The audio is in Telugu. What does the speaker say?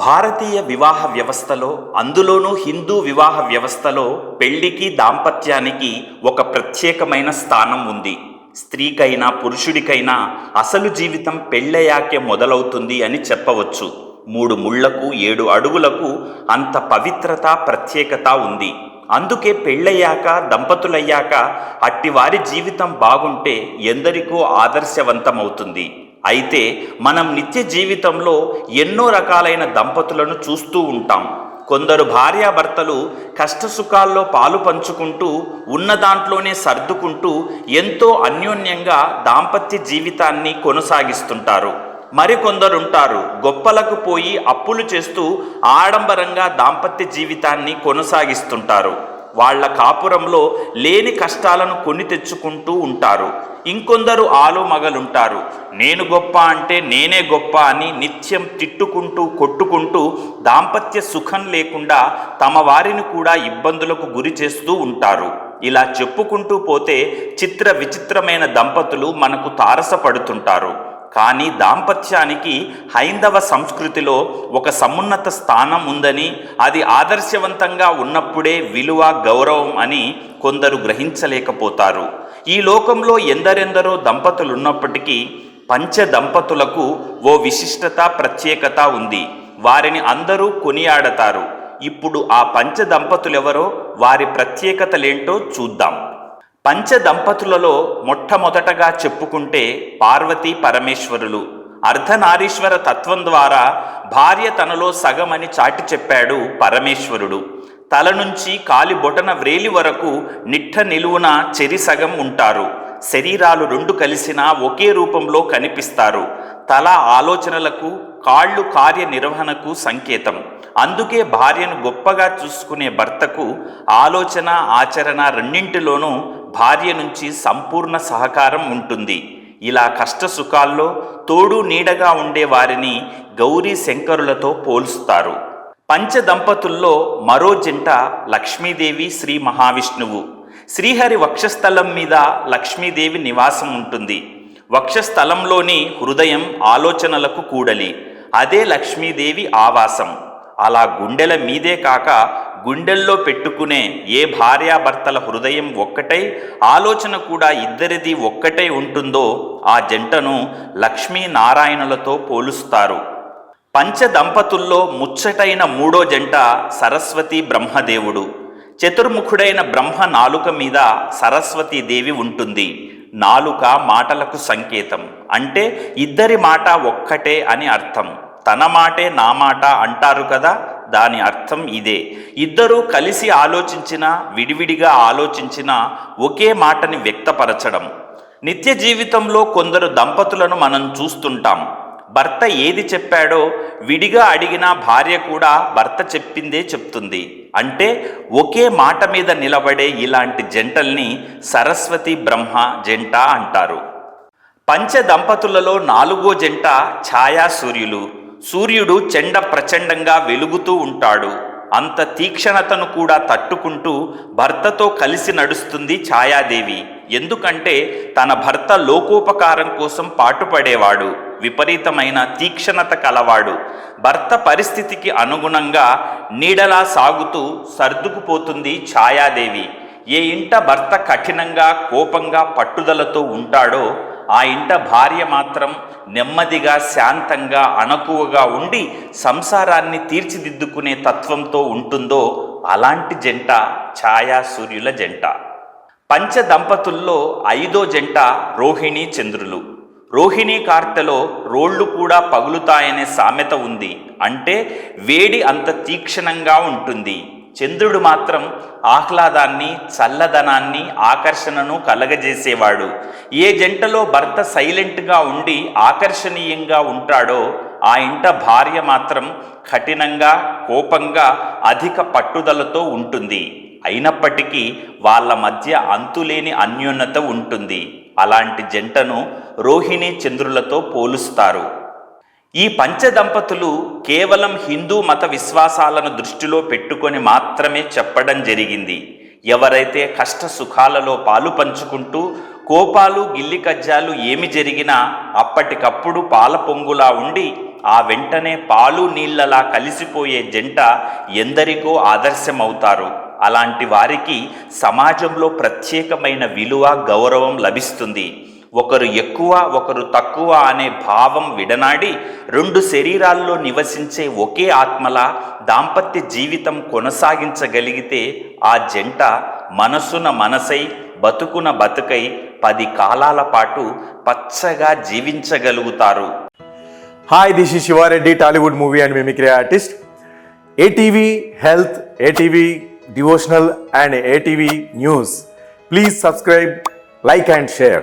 భారతీయ వివాహ వ్యవస్థలో అందులోనూ హిందూ వివాహ వ్యవస్థలో పెళ్ళికి దాంపత్యానికి ఒక ప్రత్యేకమైన స్థానం ఉంది. స్త్రీకైనా పురుషుడికైనా అసలు జీవితం పెళ్ళయ్యాకే మొదలవుతుంది అని చెప్పవచ్చు. మూడు ముళ్ళకు ఏడు అడుగులకు అంత పవిత్రత ప్రత్యేకత ఉంది. అందుకే పెళ్ళయ్యాక దంపతులయ్యాక అట్టివారి జీవితం బాగుంటే ఎందరికో ఆదర్శవంతమవుతుంది. అయితే మనం నిత్య జీవితంలో ఎన్నో రకాలైన దంపతులను చూస్తూ ఉంటాం. కొందరు భార్యాభర్తలు కష్టసుఖాల్లో పాలు పంచుకుంటూ ఉన్న దాంట్లోనే సర్దుకుంటూ ఎంతో అన్యోన్యంగా దాంపత్య జీవితాన్ని కొనసాగిస్తుంటారు. మరికొందరుంటారు గొప్పలకు పోయి అప్పులు చేస్తూ ఆడంబరంగా దాంపత్య జీవితాన్ని కొనసాగిస్తుంటారు. వాళ్ళ కాపురంలో లేని కష్టాలను కొని తెచ్చుకుంటూ ఉంటారు. ఇంకొందరు ఆలు మగలుంటారు. నేను గొప్ప అంటే నేనే గొప్ప అని నిత్యం తిట్టుకుంటూ కొట్టుకుంటూ దాంపత్య సుఖం లేకుండా తమ వారిని కూడా ఇబ్బందులకు గురి చేస్తూ ఉంటారు. ఇలా చెప్పుకుంటూ పోతే చిత్ర విచిత్రమైన దంపతులు మనకు తారసపడుతుంటారు. కానీ దాంపత్యానికి హైందవ సంస్కృతిలో ఒక సమున్నత స్థానం ఉందని అది ఆదర్శవంతంగా ఉన్నప్పుడే విలువ గౌరవం అని కొందరు గ్రహించలేకపోతారు. ఈ లోకంలో ఎందరెందరో దంపతులు ఉన్నప్పటికీ పంచ దంపతులకు ఓ విశిష్టత ప్రత్యేకత ఉంది. వారిని అందరూ కొనియాడతారు. ఇప్పుడు ఆ పంచ దంపతులెవరో వారి ప్రత్యేకతలేంటో చూద్దాం. పంచ దంపతులలో మొట్టమొదటగా చెప్పుకుంటే పార్వతీ పరమేశ్వరులు. అర్ధనారీశ్వర తత్వం ద్వారా భార్య తనలో సగమని చాటి చెప్పాడు పరమేశ్వరుడు. తల నుంచి కాలి బొటన వ్రేలి వరకు నిట్ట నిలువున చెరి సగం ఉంటారు. శరీరాలు రెండు కలిసినా ఒకే రూపంలో కనిపిస్తారు. తల ఆలోచనలకు కాళ్ళు కార్యనిర్వహణకు సంకేతం. అందుకే భార్యను గొప్పగా చూసుకునే భర్తకు ఆలోచన ఆచరణ రెండింటిలోనూ భార్య నుంచి సంపూర్ణ సహకారం ఉంటుంది. ఇలా కష్ట సుఖాల్లో తోడు నీడగా ఉండే వారిని గౌరీ శంకరులతో పోలుస్తారు పంచ దంపతుల్లో మరో జంట లక్ష్మీదేవి శ్రీ మహావిష్ణువు. శ్రీహరి వక్షస్థలం మీద లక్ష్మీదేవి నివాసం ఉంటుంది. వక్షస్థలంలోని హృదయం ఆలోచనలకు కూడలి. అదే లక్ష్మీదేవి ఆవాసం. అలా గుండెల మీదే కాక గుండెల్లో పెట్టుకునే ఏ భార్యాభర్తల హృదయం ఒక్కటై ఆలోచన కూడా ఇద్దరిది ఒక్కటై ఉంటుందో ఆ జంటను లక్ష్మీనారాయణులతో పోలుస్తారు. పంచ దంపతుల్లో ముచ్చటైన మూడో జంట సరస్వతి బ్రహ్మదేవుడు. చతుర్ముఖుడైన బ్రహ్మ నాలుక మీద సరస్వతీదేవి ఉంటుంది. నాలుక మాటలకు సంకేతం. అంటే ఇద్దరి మాట ఒక్కటే అని అర్థం. తన మాటే నా మాట అంటారు కదా? దాని అర్థం ఇదే. ఇద్దరూ కలిసి ఆలోచించినా విడివిడిగా ఆలోచించినా ఒకే మాటని వ్యక్తపరచడం. నిత్య జీవితంలో కొందరు దంపతులను మనం చూస్తుంటాం. భర్త ఏది చెప్పాడో విడిగా అడిగిన భార్య కూడా భర్త చెప్పిందే చెప్తుంది. అంటే ఒకే మాట మీద నిలబడే ఇలాంటి జంటల్ని సరస్వతి బ్రహ్మ జంట అంటారు. పంచ దంపతులలో నాలుగో జంట ఛాయా సూర్యులు సూర్యుడు చెండ ప్రచండంగా వెలుగుతూ ఉంటాడు. అంత తీక్షణతను కూడా తట్టుకుంటూ భర్తతో కలిసి నడుస్తుంది ఛాయాదేవి. ఎందుకంటే తన భర్త లోకోపకారం కోసం పాటుపడేవాడు. విపరీతమైన తీక్షణత కలవాడు. భర్త పరిస్థితికి అనుగుణంగా నీడలా సాగుతూ సర్దుకుపోతుంది ఛాయాదేవి. ఏ ఇంట భర్త కఠినంగా కోపంగా పట్టుదలతో ఉంటాడో ఆ ఇంట భార్య మాత్రం నెమ్మదిగా శాంతంగా అణకువగా ఉండి సంసారాన్ని తీర్చిదిద్దుకునే తత్వంతో ఉంటుందో అలాంటి జంట ఛాయా సూర్యుల జంట. పంచ దంపతుల్లో ఐదో జంట రోహిణి చంద్రులు. రోహిణీ కార్తెలో రోళ్ళు కూడా పగులుతాయనే సామెత ఉంది. అంటే వేడి అంత తీక్షణంగా ఉంటుంది. చంద్రుడు మాత్రం ఆహ్లాదాన్ని చల్లదనాన్ని ఆకర్షణను కలగజేసేవాడు. ఏ జంటలో భర్త సైలెంట్గా ఉండి ఆకర్షణీయంగా ఉంటాడో ఆ ఇంట భార్య మాత్రం కఠినంగా కోపంగా అధిక పట్టుదలతో ఉంటుంది. అయినప్పటికీ వాళ్ళ మధ్య అంతులేని అన్యోన్యత ఉంటుంది. అలాంటి జంటను రోహిణి చంద్రులతో పోలుస్తారు. ఈ పంచదంపతులు కేవలం హిందూ మత విశ్వాసాలను దృష్టిలో పెట్టుకొని మాత్రమే చెప్పడం జరిగింది. ఎవరైతే కష్ట సుఖాలలో పాలు పంచుకుంటూ కోపాలు గిల్లి కజ్జాలు ఏమి జరిగినా అప్పటికప్పుడు పాల పొంగులా ఉండి ఆ వెంటనే పాలు నీళ్ళలా కలిసిపోయే జంట ఎందరికో ఆదర్శమవుతారు. అలాంటి వారికి సమాజంలో ప్రత్యేకమైన విలువ గౌరవం లభిస్తుంది. ఒకరు ఎక్కువ ఒకరు తక్కువ అనే భావం విడనాడి రెండు శరీరాల్లో నివసించే ఒకే ఆత్మల దాంపత్య జీవితం కొనసాగించగలిగితే ఆ జంట మనసున మనసై బతుకున బతుకై పది కాలాల పాటు పచ్చగా జీవించగలుగుతారు. Hi this is Shiva Reddy Tollywood movie and mimicry artist ATV health ATV Devotional, and ATV News. Please subscribe, like, and share.